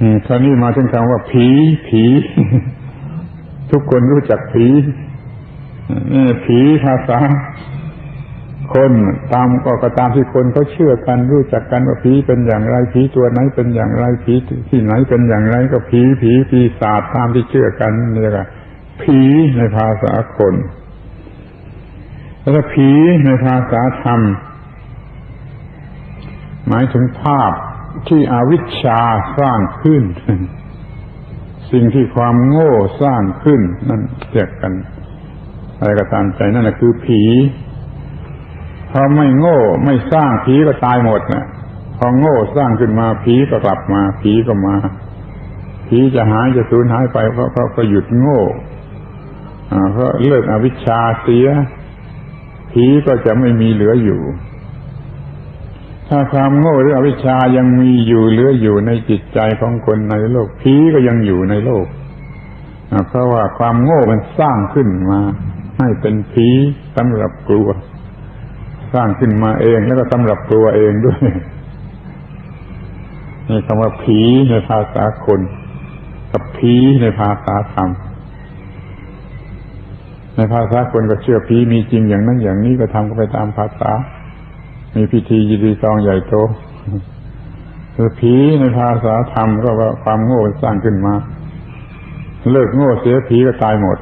อืมคราวนี้มาถึงคำว่าผี ผี ทุกคนรู้จักผีผีภาษา คนตามก็ก็ตามที่คนเขาเชื่อกันรู้จักกันว่าผีเป็นอย่างไรผีตัวไหนเป็นอย่างไรผีที่ไหนเป็นอย่างไร ก็ผีผีปีศาจตามที่เชื่อกันนี่แหละผีในภาษาคนแล้วผีในภาษาธรรม หมายถึงภาพ ที่อวิชชาสร้างขึ้น สิ่งที่ความโง่สร้างขึ้น นั่นเรียกกัน อะไรก็ตามใจนั่นแหละคือผีพอไม่โง่ไม่สร้างผีก็ตายหมดนะพอโง่สร้างขึ้นมาผีก็กลับมาผีก็มาผีจะหายจะสูญหายไปเพราะเพราะก็หยุดโง่เพราะเลิกอวิชชาเสียผีก็จะไม่มีเหลืออยู่ ถ้าความโง่หรืออวิชชายังมีอยู่เหลืออยู่ในจิตใจของคนในโลกผีก็ยังอยู่ในโลกเพราะว่าความโง่มันสร้างขึ้นมา ให้เป็นผีสำหรับกลัว สร้างขึ้นมาเองแล้วก็สำหรับกลัวเองด้วยนี่คำว่าผีในภาษาคน กับผีในภาษาธรรมในภาษาคนก็เชื่อผีมีจริงอย่างนั้นอย่างนี้ก็ทำก็ไปตามภาษา มีพิธียินดีซองใหญ่โตคือผีในภาษาธรรมก็ว่าความโง่สร้างขึ้นมา เลิกโง่เสียผีก็ตายหมด